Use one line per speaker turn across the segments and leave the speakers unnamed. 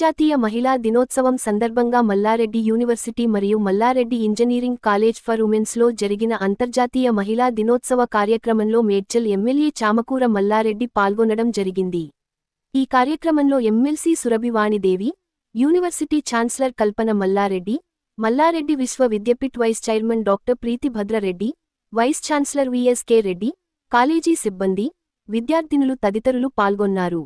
అంతర్జాతీయ మహిళా దినోత్సవం సందర్భంగా మల్లారెడ్డి యూనివర్సిటీ మరియు మల్లారెడ్డి ఇంజనీరింగ్ కాలేజ్ ఫర్ ఉమెన్స్లో జరిగిన అంతర్జాతీయ మహిళా దినోత్సవ కార్యక్రమంలో మేడ్చల్ ఎమ్మెల్యే చామకూర మల్లారెడ్డి పాల్గొనడం జరిగింది. ఈ కార్యక్రమంలో MLC Surabhi Vani Devi university chancellor Kalpana Malla Reddy Malla Reddy Vishwa Vidyapeeth vice chairman doctor Preethi Bhadra Reddy vice chancellor V S K Reddy college సిబ్బంది విద్యార్థినులు తదితరులు పాల్గొన్నారు.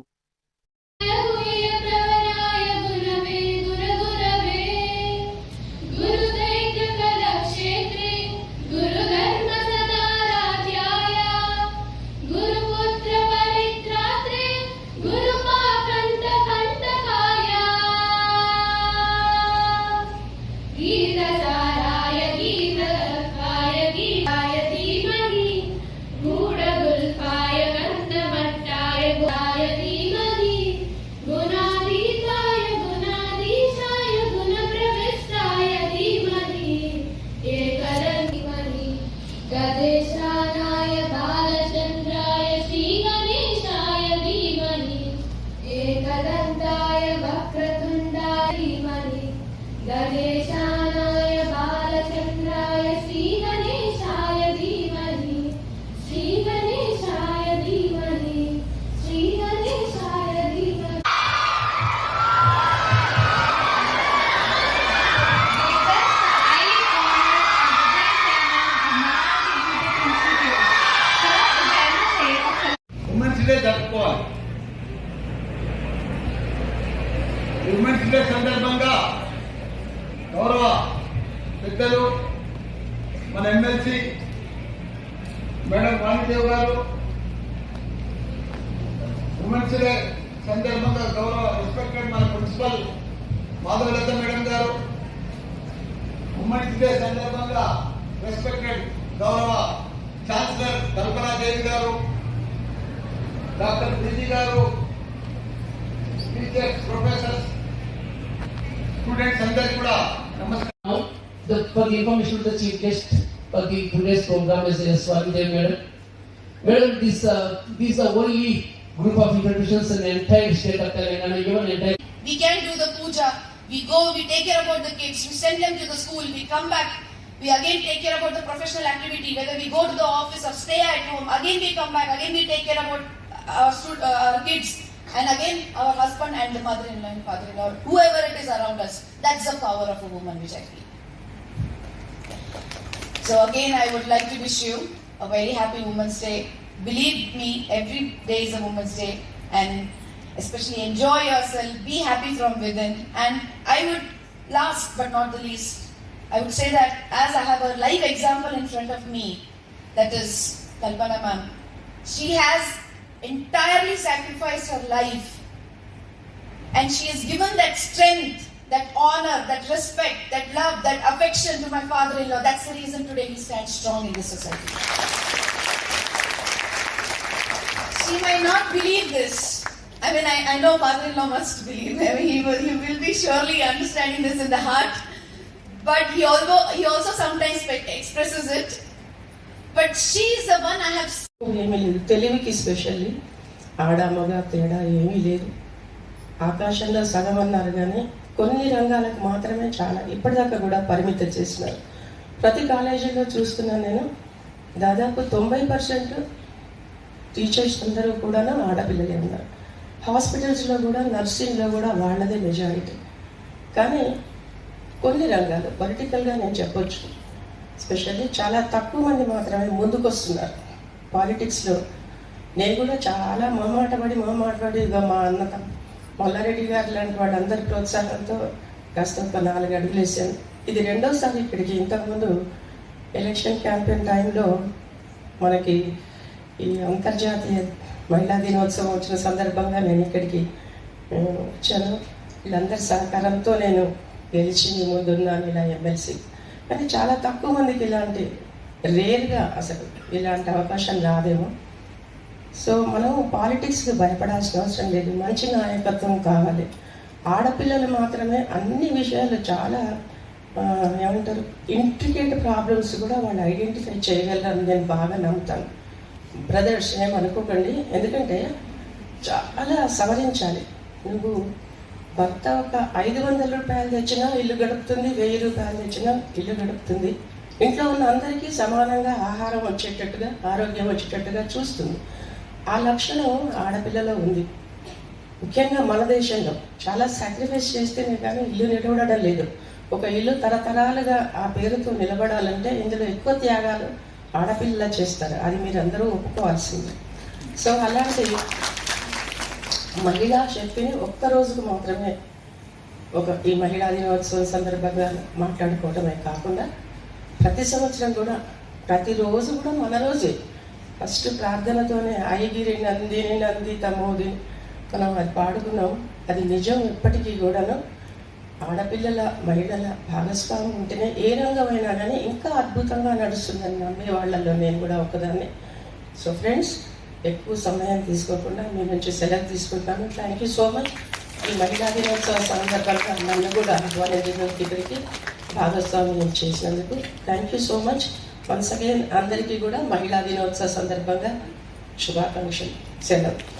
ఏకదంతాయ వక్రతుండాయ ధీమహి
ఉమెన్స్ డే సందర్భంగా గౌరవ పెద్దలు మన ఎమ్మెల్సీ మేడం వాణిదేవ్ గారు ఉమెన్స్ డే సందర్భంగా గౌరవ రెస్పెక్టెడ్ మన ప్రిన్సిపల్ మాధవలత మేడం గారు ఉమెన్స్ డే సందర్భంగా రెస్పెక్టెడ్ గౌరవ ఛాన్సలర్ కల్పనాదేవి గారు డాక్టర్ ప్రీతి గారు teachers
the information of the chief guest the today's program is uh, Swami Dev Madam. Madam, this, uh, these are only group of institutions in the entire state of Telangana, even entire
We can do the puja. We go, we take care about the kids, we send them to the school, we come back. We again take care about the professional activity, whether we go to the office or stay at home. Again we come back, again we take care about our, uh, our kids. And again our husband and the mother-in-law and father-in-law, whoever it is around us. That's the power of a woman, which I feel. So again, I would like to wish you a very happy Women's Day. Believe me, every day is a Women's Day, and especially enjoy yourself. Be happy from within. And I would, last but not the least, I would say that as I have a live example in front of me, that is Kalpana ma'am. She has entirely sacrificed her life and she has given that strength, that honor, that respect, that love, that affection to my father in law. That's the reason today he stands strong in this society. She might not believe this. I mean, I, I know father in law must believe. I mean, he, will, he will be surely understanding this in the heart. But he also, he also sometimes expresses it. But she is the one I have
seen. especially. తెలివికి specially ఆడ మగ తేడా ఏమీ లేదు ఆకాశంలో సగం అన్నారు కానీ కొన్ని రంగాలకు మాత్రమే చాలా ఇప్పటిదాకా కూడా పరిమితం చేసినారు ప్రతి కాలేజీలో చూస్తున్నాను నేను దాదాపు తొంభై పర్సెంట్ టీచర్స్ అందరూ కూడా ఆడపిల్లలే ఉన్నారు. హాస్పిటల్స్లో కూడా నర్సింగ్లో కూడా వాళ్ళదే మెజారిటీ. కానీ కొన్ని రంగాలు పొలిటికల్గా నేను చెప్పొచ్చు. స్పెషల్లీ చాలా తక్కువ మంది మాత్రమే ముందుకు వస్తున్నారు పాలిటిక్స్లో నేను కూడా చాలా మొహమాటపడి మొహమాటపడి ఇక మా అన్న తమ్- మల్లారెడ్డి గారు లాంటి వాళ్ళందరి ప్రోత్సాహంతో కాస్త ఒక నాలుగు అడుగులు వేసాను ఇది రెండోసారి ఇక్కడికి. ఇంతకుముందు ఎలక్షన్ క్యాంపెయిన్ టైంలో మనకి ఈ అంతర్జాతీయ మహిళా దినోత్సవం వచ్చిన సందర్భంగా నేను ఇక్కడికి వచ్చాను. వీళ్ళందరి సహకారంతో నేను గెలిచి మీ ముందున్నాను ఇలా ఎమ్మెల్సీ. కానీ చాలా తక్కువ మందికి ఇలాంటి రేర్గా అసలు ఇలాంటి అవకాశం రాదేమో. సో మనం పాలిటిక్స్కి భయపడాల్సిన అవసరం లేదు. మంచి నాయకత్వం కావాలి. ఆడపిల్లలు మాత్రమే అన్ని విషయాలు చాలా ఏమంటారు ఇంట్రికేట్ ప్రాబ్లమ్స్ కూడా వాళ్ళు ఐడెంటిఫై చేయగలరని నేను బాగా నమ్ముతాను. బ్రదర్స్ ఏమనుకోకండి ఎందుకంటే చాలా సవరించాలి. నువ్వు భర్త ఒక ఐదు వందల రూపాయలు తెచ్చినా ఇల్లు గడుపుతుంది వెయ్యి రూపాయలు తెచ్చినా ఇల్లు గడుపుతుంది. ఇంట్లో ఉన్న అందరికీ సమానంగా ఆహారం వచ్చేటట్టుగా ఆరోగ్యం వచ్చేటట్టుగా చూస్తుంది. ఆ లక్షణం ఆడపిల్లలో ఉంది. ముఖ్యంగా మన దేశంలో చాలా సాక్రిఫైస్ చేస్తేనే కానీ ఇల్లు నిలబడడం లేదు. ఒక ఇల్లు తరతరాలుగా ఆ పేరుతో నిలబడాలంటే ఇందులో ఎక్కువ త్యాగాలు ఆడపిల్ల చేస్తారు. అది మీరు అందరూ ఒప్పుకోవాల్సింది. సో అలాంటి మహిళా శక్తిని ఒక్క రోజుకు మాత్రమే ఒక ఈ మహిళా దినోత్సవం సందర్భంగా మాట్లాడుకోవడమే కాకుండా ప్రతి సంవత్సరం కూడా ప్రతిరోజు కూడా మన రోజే ఫస్ట్ ప్రార్థనతోనే ఐగిరి నందిని నంది తమోది. మనం అది పాడుకున్నాం. అది నిజం ఎప్పటికీ కూడాను. ఆడపిల్లల మహిళల భాగస్వామ్యం ఉంటేనే ఏ రంగమైనా కానీ ఇంకా అద్భుతంగా నడుస్తుందని నమ్మే వాళ్ళల్లో నేను కూడా ఒకదాన్ని. సో ఫ్రెండ్స్ ఎక్కువ సమయం తీసుకోకుండా మీ నుంచి సెలవు తీసుకుంటాను. థ్యాంక్ యూ సో మచ్ ఈ మహిళా దినోత్సవ సందర్భంగా నన్ను కూడా ఆహ్వానించిన ఇక్కడికి భాగస్వామ్యం చేసినందుకు. Thank you so much once again అందరికీ కూడా మహిళా దినోత్సవ సందర్భంగా శుభాకాంక్షలు. సెలవు.